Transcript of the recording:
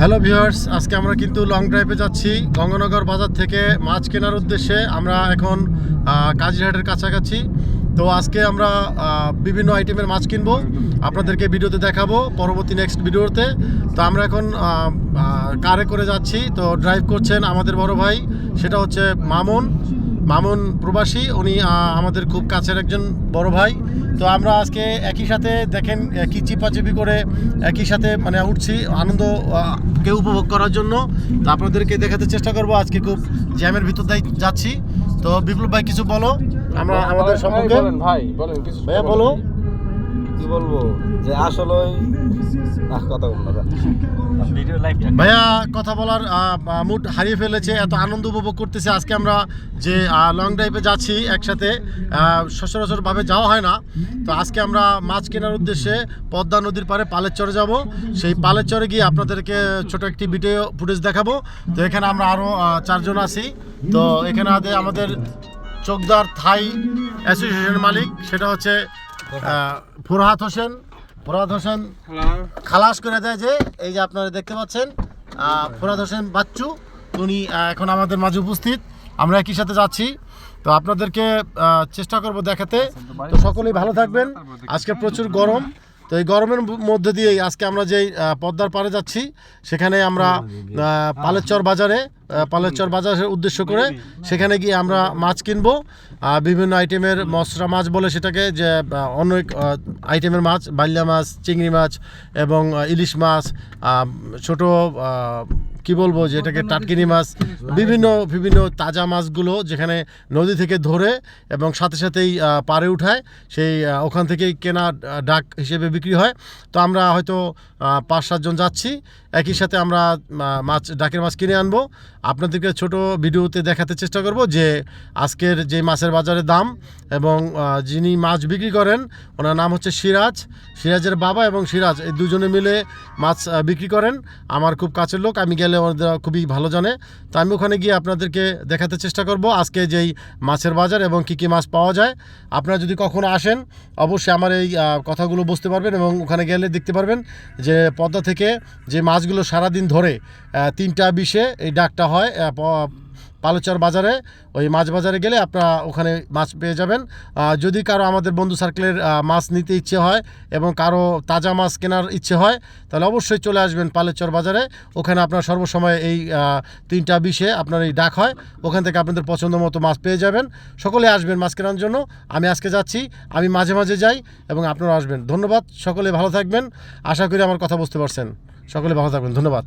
Hello viewers আজকে আমরা কিন্তু লং ড্রাইভে যাচ্ছি। গঙ্গানগর বাজার থেকে মাছ কেনার উদ্দেশ্যে আমরা এখন কাজিরহাটের কাছাকাছি। তো আজকে আমরা বিভিন্ন আইটেমের মাছ কিনবো। আপনাদেরকে ভিডিওতে দেখাবো পরবর্তী নেক্সট ভিডিওতে। তো আমরা এখন কারে করে যাচ্ছি। তো ড্রাইভ করছেন আমাদের বড় ভাই, সেটা হচ্ছে মামুন। মামুন প্রবাসী উনি আমাদের খুব কাছের একজন বড় ভাই। তো আমরা আজকে একই সাথে দেখেন কিচিপাচিপি চিপাচিপি করে একই সাথে মানে উঠছি আনন্দ কে উপভোগ করার জন্য। তো আপনাদেরকে দেখাতে চেষ্টা করব আজকে খুব জ্যামের ভিতর দিয়ে যাচ্ছি। তো বিপ্লব ভাই কিছু বলো? আমরা আমাদের সম্পর্কে। ভাই বলেন কিছু বলো। কি বলব? যে আসলে কথা বলব ভাইয়া কথা বলার মুড হারিয়ে ফেলেছে এত আনন্দ উপভোগ করতেছে। আজকে আমরা যে লং ড্রাইভে যাচ্ছি একসাথে সচরাচরভাবে যাওয়া হয় না। তো আজকে আমরা মাছ কেনার উদ্দেশ্যে পদ্মা নদীর পাড়ে পালের চরে যাব। সেই পালের চরে গিয়ে আপনাদেরকে ছোট একটি ভিডিও ফুটেজ দেখাবো। তো এখানে আমরা আরও চারজন আছি। তো এখানে আছে আমাদের চোকদার থাই অ্যাসোসিয়েশনের মালিক সেটা হচ্ছে ফুরহাত হোসেন ফুরহাত হোসেন খালাস করে দেয় যে এই যে আপনারা দেখতে পাচ্ছেন ফুরহাত হোসেন বাচ্চু উনি এখন আমাদের মাঝে উপস্থিত। আমরা একই সাথে যাচ্ছি। তো আপনাদেরকে চেষ্টা করব দেখাতে। তো সকলেই ভালো থাকবেন। আজকে প্রচুর গরম। তো এই গরমের মধ্যে দিয়েই আজকে আমরা যেই পদ্মার পাড়ে যাচ্ছি সেখানে আমরা পালেরচর বাজারে পালেরচর বাজারের উদ্দেশ্য করে সেখানে গিয়ে আমরা মাছ কিনবো বিভিন্ন আইটেমের মশরা মাছ বলে সেটাকে যে অন্য আইটেমের মাছ বাল্যা মাছ চিংড়ি মাছ এবং ইলিশ মাছ ছোট কি বলব যে এটাকে টাটকিনি মাছ বিভিন্ন বিভিন্ন তাজা মাছগুলো যেখানে নদী থেকে ধরে এবং সাথে সাথেই পাড়ে উঠায় সেই ওখান থেকেই কেনা ডাক হিসেবে বিক্রি হয়। তো আমরা হয়তো পাঁচ সাতজন যাচ্ছি। একই সাথে আমরা মাছ ডাকের মাছ কিনে আনব। আপনাদেরকে ছোট ভিডিওতে দেখাতে চেষ্টা করব যে আজকের যে মাছের বাজারে দাম এবং যিনি মাছ বিক্রি করেন ওনার নাম হচ্ছে সিরাজ। সিরাজের বাবা এবং সিরাজ এই দুজনে মিলে মাছ বিক্রি করেন। আমার খুব কাছের লোক আমি গেলে ওদের খুবই ভালো জানে। তো আমি ওখানে গিয়ে আপনাদেরকে দেখাতে চেষ্টা করব আজকে যেই মাছের বাজার এবং কী কী মাছ পাওয়া যায়। আপনারা যদি কখনো আসেন, অবশ্যই আমার এই কথাগুলো বুঝতে পারবেন এবং ওখানে গেলে দেখতে পারবেন যে পদ্মা থেকে যে মাছগুলো সারাদিন ধরে তিনটা বিশে এই ডাকটা হয় পালচর বাজারে, ওই মাছ বাজারে গেলে আপনারা ওখানে মাছ পেয়ে যাবেন। যদি কারও আমাদের বন্ধু সার্কেলের মাছ নিতে ইচ্ছে হয় এবং কারও তাজা মাছ কেনার ইচ্ছে হয়, তাহলে অবশ্যই চলে আসবেন পালেচর বাজারে। ওখানে আপনার সর্বসময় এই তিনটা বিশে আপনার এই ডাক হয়, ওখান থেকে আপনাদের পছন্দ মতো মাছ পেয়ে যাবেন। সকলে আসবেন মাছ কেনার জন্য। আমি আজকে যাচ্ছি, আমি মাঝে মাঝে যাই এবং আপনারা আসবেন। ধন্যবাদ, সকলে ভালো থাকবেন। আশা করি আমার কথা বুঝতে পারছেন। সকলে ভালো থাকবেন, ধন্যবাদ।